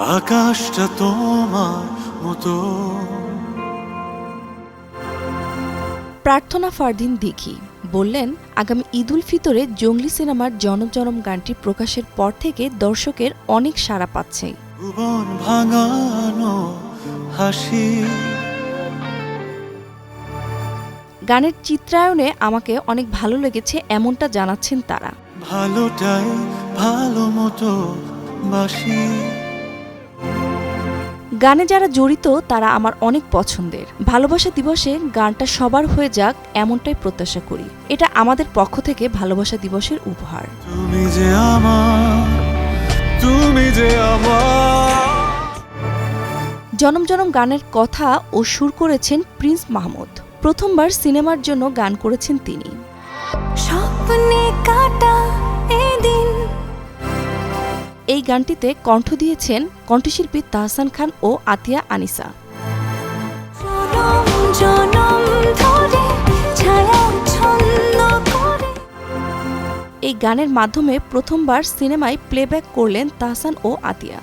আকাশটা তোমার মতো। প্রার্থনা ফারদিন দিঘি বললেন আগামী ঈদুল ফিতরে জঙ্গলি সিনেমার জনম জনম গানটি প্রকাশের পর থেকে দর্শকের অনেক সাড়া পাচ্ছে। ভাঙানো হাসি। গানের চিত্রায়নে আমাকে অনেক ভালো লেগেছে এমনটা জানাচ্ছেন তারা। ভালোটাই ভালো মতো বাসি। গানে যারা জড়িত তারা আমার অনেক পছন্দের। ভালোবাসা দিবসে গানটা সবার হয়ে যাক এমনটাই প্রত্যাশা করি। এটা আমাদের পক্ষ থেকে ভালোবাসা দিবসের উপহার। তুমি যে আমার তুমি যে আমার। জনম জনম গানের কথা ও সুর করেছেন প্রিন্স মাহমুদ। প্রথমবার সিনেমার জন্য গান করেছেন তিনি। স্বপ্নে এই গানটিতে কণ্ঠ দিয়েছেন কণ্ঠশিল্পী তাহসান খান ও আতিয়া আনিসা। এই গানের মাধ্যমে প্রথমবার সিনেমায় প্লেব্যাক করলেন তাহসান ও আতিয়া।